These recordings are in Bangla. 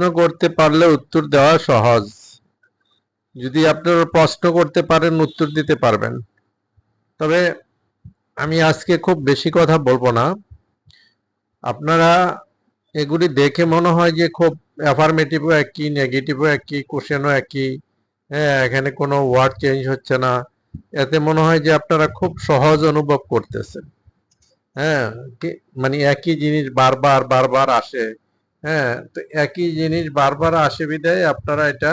প্রশ্ন করতে পারলে উত্তর দেওয়া সহজ। যদি আপনারা প্রশ্ন করতে পারেন, উত্তর দিতে পারবেন। তবে আমি আজকে খুব বেশি কথা বলব না। আপনারা এগুলি দেখে মনে হয় যে খুব অ্যাফার্মেটিভও একই নেগেটিভও একই কোশ্চেনও একই হ্যাঁ এখানে কোনো ওয়ার্ড চেঞ্জ হচ্ছে না। এতে মনে হয় যে আপনারা খুব সহজ অনুভব করতেছেন। হ্যাঁ মানে একই জিনিস বারবার বারবার আসে। হ্যাঁ তো একই জিনিস বারবার আসে আপনারা এটা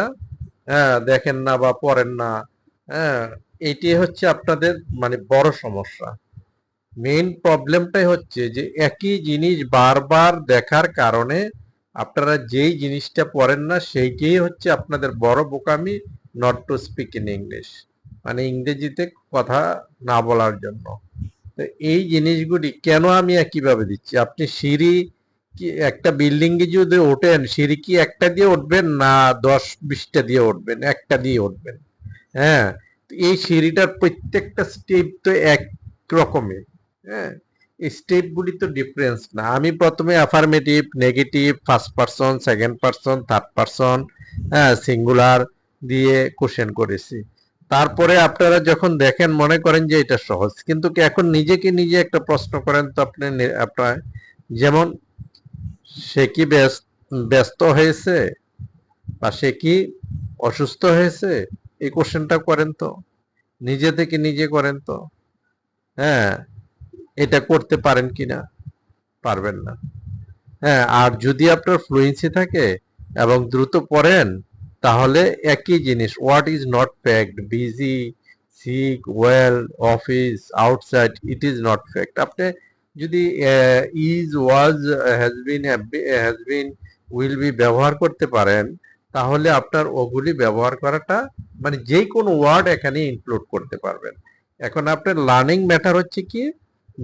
হ্যাঁ দেখেন না বা পড়েন না। হ্যাঁ এটি হচ্ছে আপনাদের মানে বড় সমস্যা। মেইন প্রবলেমটাই হচ্ছে যে একই জিনিস বারবার দেখার কারণে আপনারা যেই জিনিসটা পড়েন না, সেইটাই হচ্ছে আপনাদের বড় বোকামি not to speak in English মানে ইংরেজিতে কথা না বলার জন্য। তো এই জিনিসগুলি কেন আমি একইভাবে দিচ্ছি? আপনি সিঁড়ি কি একটা বিল্ডিং এ যদি ওঠেন, সিঁড়ি কি একটা দিয়ে উঠবেন না দশ বিশটা দিয়ে উঠবেন? একটা দিয়ে উঠবেন। হ্যাঁ? এই সিঁড়িটার প্রত্যেকটা স্টেপ তো এক রকমের হ্যাঁ স্টেপগুলি তো ডিফারেন্স না। আমি প্রথমে affirmative negative first person second person third person হ্যাঁ সিঙ্গুলার দিয়ে কোশ্চেন করেছি। তারপরে আপনারা যখন দেখেন, মনে করেন যে এটা সহজ। কিন্তু এখন নিজেকে নিজে একটা প্রশ্ন করেন তো আপনি আপনার যেমন সে কি ব্যস- ব্যস্ত হয়েছে বা সে কি অসুস্থ হয়েছে? এই কোশ্চেনটা করেন তো। নিজে থেকে নিজে করেন তো। হ্যাঁ এটা করতে পারেন কি না? পারবেন না। হ্যাঁ আর যদি আপনার ফ্লুয়েন্সি থাকে এবং দ্রুত পড়েন, তাহলে একই জিনিস। What is not packed busy sick well office outside it is not fact আপনি যদি is was has been has been will be ব্যবহার করতে পারেন, তাহলে আপনার ওগুলি ব্যবহার করাটা মানে যে কোনো ওয়ার্ড এখানে ইনক্লুড করতে পারবেন। এখন আপনার লার্নিং ম্যাটার হচ্ছে কি?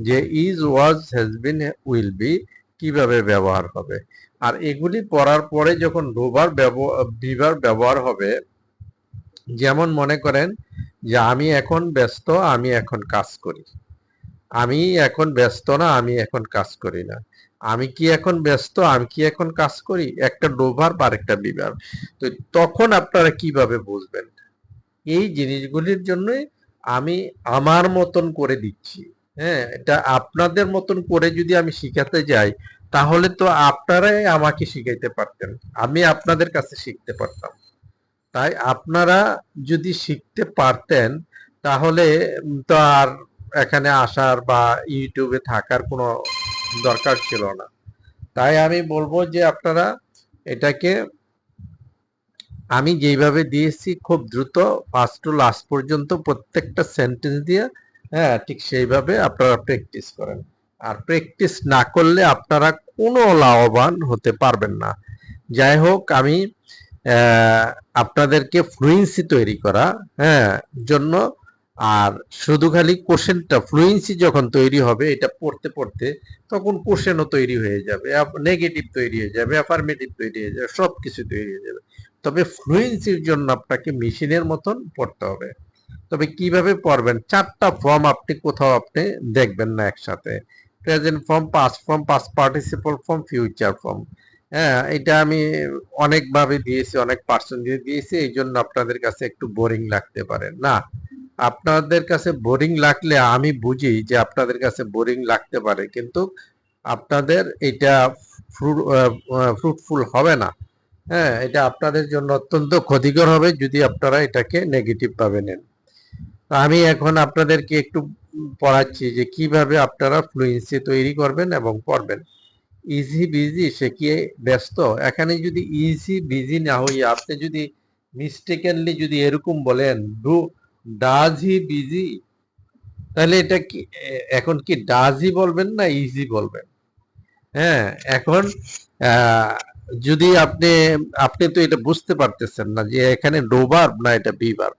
যে is was has been will be কীভাবে ব্যবহার হবে। আর এগুলি পড়ার পরে যখন ডোবার বিবার ব্যবহার হবে, যেমন মনে করেন যে আমি এখন ব্যস্ত, আমি এখন কাজ করি। আমি এখন ব্যস্ত না, আমি এখন কাজ করি না। আমি কি এখন ব্যস্ত? আমি কি এখন কাজ করি? একটা ডোভার বা একটা বিভার তো তখন আপনারা কীভাবে বুঝবেন? এই জিনিসগুলির জন্যই আমি আমার মতন করে দিচ্ছি। হ্যাঁ এটা আপনাদের মতন করে যদি আমি শিখাতে যাই, তাহলে তো আপনারাই আমাকে শিখাইতে পারতেন। আমি আপনাদের কাছে শিখতে পারতাম। তাই আপনারা যদি শিখতে পারতেন, তাহলে তো আর এখানে আসার বা ইউটিউবে থাকার কোনো দরকার ছিল না। তাই আমি বলব যে আপনারা এটাকে, আমি যেইভাবে দিয়েছি খুব দ্রুত ফার্স্ট টু লাস্ট পর্যন্ত প্রত্যেকটা সেন্টেন্স দিয়ে হ্যাঁ ঠিক সেইভাবে আপনারা প্র্যাকটিস করেন। আর প্র্যাকটিস না করলে আপনারা কোনো লাভবান হতে পারবেন না। যাই হোক, আমি আপনাদেরকে ফ্লুয়েন্সি তৈরি করা হ্যাঁ জন্য আর শুধু খালি কোশ্চেনটা ফ্লুয়েন্সি যখন তৈরি হবে, এটা পড়তে পড়তে তখন কোশ্চেনও তৈরি হয়ে যাবে নেগেটিভ তৈরি হয়ে যাবে অ্যাফার্মেটিভ তৈরি হয়ে যাবে সব কিছু তৈরি হয়ে যাবে। তবে ফ্লুয়েন্সির জন্য আপনাকে মেশিনের মতন পড়তে হবে। তবে কীভাবে পড়বেন? চারটা ফর্ম আপনি কোথাও আপনি দেখবেন না একসাথে। Present form past form past participle form future form হ্যাঁ এটা আমি অনেকভাবে দিয়েছি, অনেক পার্সন দিয়ে দিয়েছি এই জন্য আপনাদের কাছে একটু বোরিং লাগতে পারে। না আপনাদের কাছে বোরিং লাগলে আমি বুঝি যে আপনাদের কাছে বোরিং লাগতে পারে, কিন্তু আপনাদের এটা ফ্রুটফুল হবে না। হ্যাঁ এটা আপনাদের জন্য অত্যন্ত ক্ষতিকর হবে যদি আপনারা এটাকে নেগেটিভ ভাবে নেন। আমি এখন আপনাদেরকে একটু পড়াচ্ছি যে কীভাবে আপনারা ফ্লুয়েন্সি তৈরি করবেন এবং পড়বেন। ইজি বিজি সে কি ব্যস্ত? এখানে যদি ইজি বিজি না হইয়া আপনি যদি মিস্টেকেনলি যদি এরকম বলেন ডু ডাজ হি বিজি? তাহলে এটা কি, এখন কি ডাজ হি বলবেন না ইজি বলবেন? হ্যাঁ এখন যদি আপনি আপনি তো এটা বুঝতে পারতেছেন না যে এখানে ডোবার না এটা বিবার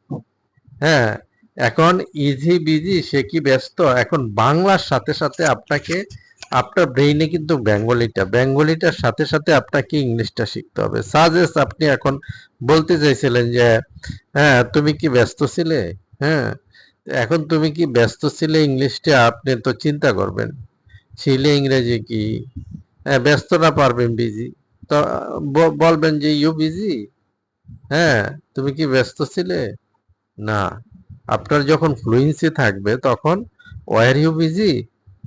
হ্যাঁ এখন ইজি বিজি সে কি ব্যস্ত? এখন বাংলার সাথে সাথে আপনাকে আপনার ব্রেইনে কিন্তু বেঙ্গলিটা, বেঙ্গলিটার সাথে সাথে আপনাকে ইংলিশটা শিখতে হবে। সাজেস্ট আপনি এখন বলতে চাইছিলেন যে হ্যাঁ তুমি কি ব্যস্ত ছিলে? হ্যাঁ এখন তুমি কি ব্যস্ত ছিলে ইংলিশটা আপনি তো চিন্তা করবেন। ছিলে ইংরেজি কি? হ্যাঁ ব্যস্ত না পারবেন বিজি তো বলবেন যে ইউ বিজি হ্যাঁ তুমি কি ব্যস্ত ছিলে? না, আপনার যখন ফ্লুয়েন্সি থাকবে তখন ওয়ার ইউ বিজি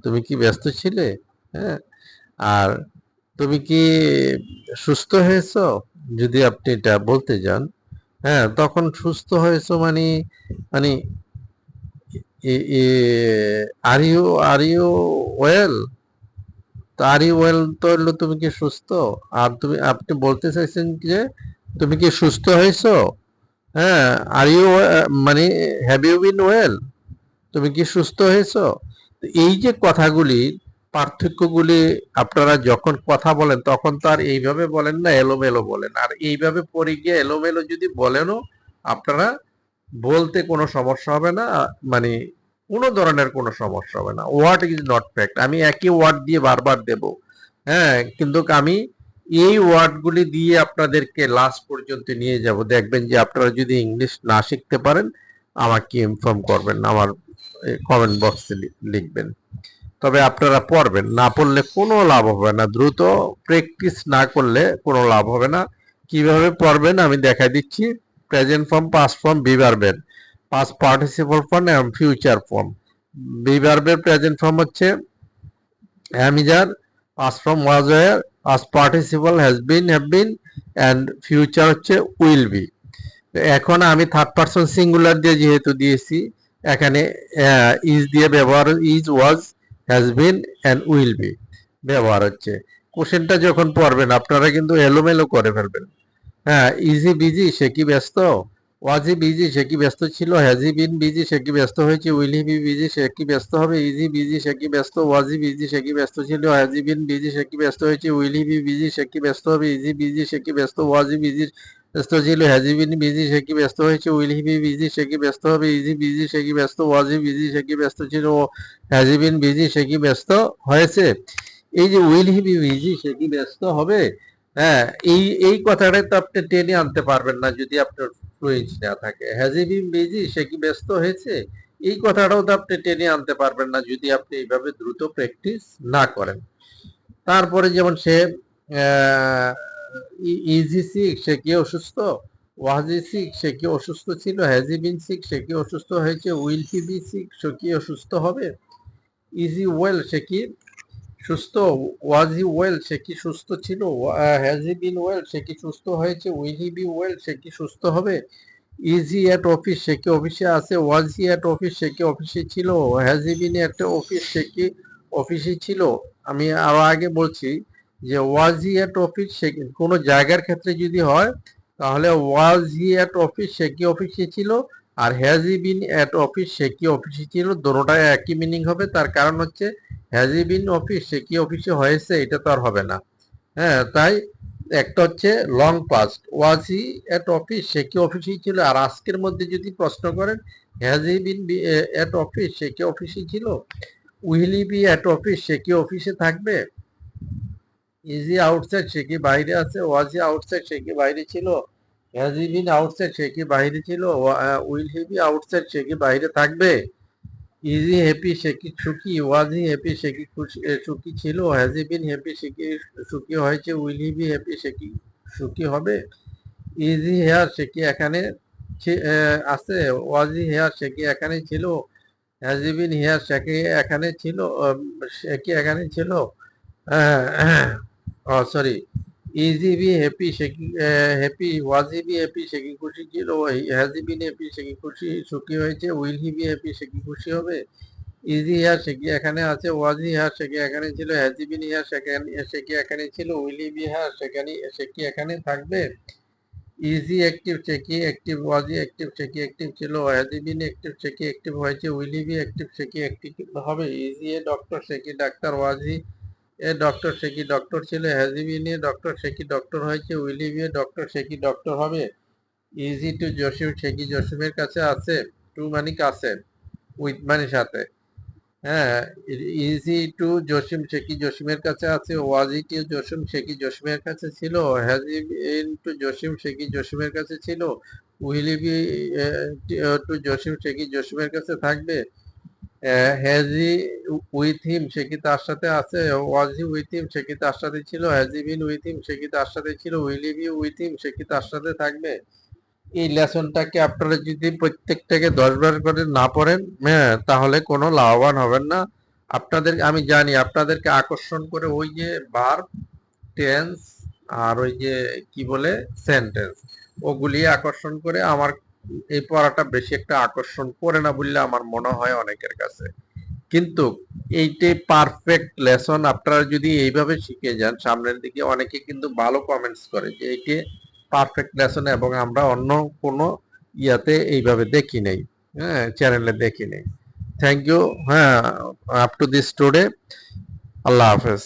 তুমি কি ব্যস্ত ছিলে? হ্যাঁ? আর তুমি কি সুস্থ হয়েছো? যদি আপনি এটা বলতে যান হ্যাঁ তখন সুস্থ হয়েছো মানে মানে are you are you well are you well তো হলো তুমি কি সুস্থ? আর তুমি, আপনি বলতে চাইছেন যে, তুমি কি সুস্থ হয়েছো? হ্যাঁ আর ইউ মানে হ্যাভ ইউ বিন ওয়েল তুমি কি সুস্থ হয়েছো? এই যে কথাগুলি, পার্থক্যগুলি আপনারা যখন কথা বলেন, তখন তো আর এইভাবে বলেন না, এলোমেলো বলেন। আর এইভাবে পড়ে গিয়ে এলোমেলো যদি বলেনও, আপনারা বলতে কোনো সমস্যা হবে না মানে কোনো ধরনের কোনো সমস্যা হবে না। ওয়ার্ড ইজ নট ফ্যাক্ট আমি একই ওয়ার্ড দিয়ে বারবার দেব। হ্যাঁ কিন্তু আমি এই ওয়ার্ডগুলি দিয়ে আপনাদেরকে লাস্ট পর্যন্ত নিয়ে যাব। দেখবেন যে আপনারা যদি ইংলিশ না শিখতে পারেন আমাকে ইনফর্ম করবেন, আমার কমেন্ট বক্সে লিখবেন। তবে আপনারা পড়বেন, না পড়লে কোনো লাভ হবে না। দ্রুত প্র্যাকটিস না করলে কোনো লাভ হবে না। কীভাবে পড়বেন আমি দেখাই দিচ্ছি। প্রেজেন্ট ফর্ম পাস ফর্ম বিভার্বের। পাস পার্টিসিপল ফর্ম এবং ফিউচার ফর্ম বিভার্বের প্রেজেন্ট ফর্ম হচ্ছে am is are past form was were past participle has been have been and future হচ্ছে উইল বি এখন আমি থার্ড পারসন সিঙ্গুলার দিয়ে যেহেতু দিয়েছি, এখানে ইজ দিয়ে ব্যবহার is was has been and will be ব্যবহার হচ্ছে। কোশ্চেনটা যখন পড়বেন, আপনারা কিন্তু এলোমেলো করে ফেলবেন। হ্যাঁ ইজি বিজি সে কি ব্যস্ত? ওয়াজি বিজি সে কি ব্যস্ত ছিল? হ্যাজি বিন বিজি সে কি ব্যস্ত হয়েছে? Will will he be busy সে কি ব্যস্ত হবে? ইজি বিজি সে কি ব্যস্ত? ওয়াজি বিজি সে কি ব্যস্ত ছিল? হ্যাজি বিন বিজি সে কি ব্যস্ত হয়েছে? উইলি বি বিজি সে কি ব্যস্ত হবে? ইজি বিজি সে কি ব্যস্ত? ওয়াজি বিজি ব্যস্ত ছিল হ্যাজি বিন বিজি সে কি ব্যস্ত হয়েছে? উইলি বি বিজি সে কি ব্যস্ত হবে? ইজি বিজি সে কি ব্যস্ত? ওয়াজি বিজি সে কি ব্যস্ত ছিল? ও হ্যাজি বিন বিজি সে কি ব্যস্ত হয়েছে? এই যে উইল হি বি বিজি সে কি ব্যস্ত হবে? হ্যাঁ এই এই কথাটা তো আপনি টেনে আনতে পারবেন না যদি আপনার ফ্লুয়েন্স না থাকে। হ্যাজি হি বিন বিজি সে কি ব্যস্ত হয়েছে? এই কথাটাও তো আপনি টেনে আনতে পারবেন না যদি আপনি এইভাবে দ্রুত প্র্যাকটিস না করেন। তারপরে যেমন সে ইজি সিক সে কি অসুস্থ ওয়াজি সিক সে কি অসুস্থ ছিল হ্যাজি বিন সিক সে কি অসুস্থ হয়েছে উইল হি বি সিক সে কি অসুস্থ হবে ইজি ওয়েল সে কি সুস্থ ওয়াজ ওয়েল সে কি সুস্থ ছিল হ্যাজ বিন ওয়েল সে কি সুস্থ হয়েছে উইল হি বি ওয়েল সে কি সুস্থ হবে ইজ অ্যাট অফিস সে কি অফিসে আছে ওয়াজ অ্যাট অফিস সে কি অফিসে ছিল হ্যাজ বিন অ্যাট অফিস সে কি অফিসে ছিল আমি আরও আগে বলছি যে ওয়াজ হি অ্যাট অফিস সে কোনো জায়গার ক্ষেত্রে যদি হয়, তাহলে ওয়াজ হি অ্যাট অফিস সে কি অফিসে ছিল? আর has he been at office সে কি অফিসে ছিল? দুটোটাই একই মিনিং হবে। তার কারণ হচ্ছে হ্যাজ ই বিন অফিস সে কি অফিসে হয়েছে, এটা তো আর হবে না। হ্যাঁ তাই একটা হচ্ছে long past. Was he at office সে কি অফিসেই ছিল? আর আজকের মধ্যে যদি প্রশ্ন করেন has he been at office সে কি অফিসে ছিল? উইল বি অ্যাট অফিস সে কি অফিসে থাকবে? ইজি আউটসাইড সে কি বাইরে আছে ওয়াজ হি আউটসাইড সে কি বাইরে ছিল হ্যাজ হি বিন আউটসাইড সে কি বাইরে ছিল উইল হি বি আউটসাইড সে কি বাইরে থাকবে ইজি হ্যাপি সে কি সুখী ওয়াজ হ্যাপি সে কি সুখী ছিল হ্যাজ হি বিন হ্যাপি সে কি সুখী হয়েছে উইল হি বি হ্যাপি সে কি সুখী হবে ইজি হেয়ার সে কি এখানে আছে ওয়াজ হেয়ার সে কি এখানে ছিল হ্যাজ হি বিন হেয়ার সে কি এখানে ছিল সে কি এখানে ছিল sorry is he be happy কি হ্যাপি ওয়াজ বি হ্যাপি সে খুশি ছিল হ্যাজ বিন হ্যাপি সে কি খুশি, সুখী হয়েছে উইল হি বি হ্যাপি সে খুশি হবে? ইজি হেয়ার সে এখানে আছে ওয়াজ হেয়ার সে এখানে ছিল হ্যাজ বিন হেয়ার সে কি এখানে ছিল উইল হি বি হেয়ার সেখানে সে এখানে থাকবে? ইজি অ্যাক্টিভ সে অ্যাক্টিভ ওয়াজ অ্যাক্টিভ সে অ্যাক্টিভ ছিল হ্যাজ বিন অ্যাক্টিভ সে অ্যাক্টিভ হয়েছে উইল হি বি অ্যাক্টিভ কি অ্যাক্টিভ হবে? ইজি এ ডক্টর সে ডাক্তার ওয়াজ এ ডক্টর সে কি ডক্টর ছিল? হ্যাজিবি নিয়ে ডক্টর সে কি ডক্টর হয়েছে? উইলি বিয়ে ডক্টর সে কি ডক্টর হবে? ইজি টু জসিম সে কি জসিমের কাছে আছে? টু মানে কাছে উইথ মানে সাথে। হ্যাঁ ইজি টু জসিম সে কি জসিমের কাছে আছে? ওয়াজি টু জসিম সে কি জসিমের কাছে ছিল? হ্যাজিবিন টু জসিম সে কি জসিমের কাছে ছিল? Will he be to Jasim সে কি জসিমের কাছে থাকবে? হ্যাজ উইথ হিম সে কি তার সাথে আছে? ওয়াজ হি উইথ হিম সে কি তার সাথে ছিল? Has he bin with him সে কি তার সাথে ছিল? Will he be with him সে কি তার সাথে থাকবে? এই লেসনটাকে আপনারা যদি প্রত্যেকটাকে দশ বার করে না পড়েন হ্যাঁ তাহলে কোনো লাভবান হবেন না। আপনাদের, আমি জানি, আপনাদেরকে আকর্ষণ করে ওই যে বার, টেন্স, আর ওই যে কি বলে, সেন্টেন্স, ওগুলি আকর্ষণ করে আমার এই পড়াটা বেশি একটা আকর্ষণ করে না বললে আমার মনে হয় অনেকের কাছে। কিন্তু এইটাই পারফেক্ট লেসন আপনারা যদি এইভাবে শিখে যান, সামনের দিকে অনেকে কিন্তু ভালো কমেন্টস করে যে এইটি পারফেক্ট লেসন এবং আমরা অন্য কোনো ইয়াতে এইভাবে দেখি নেই হ্যাঁ চ্যানেলে দেখি নেই। থ্যাংক ইউ হ্যাঁ আপ টু দিস টুডে আল্লাহ হাফেজ।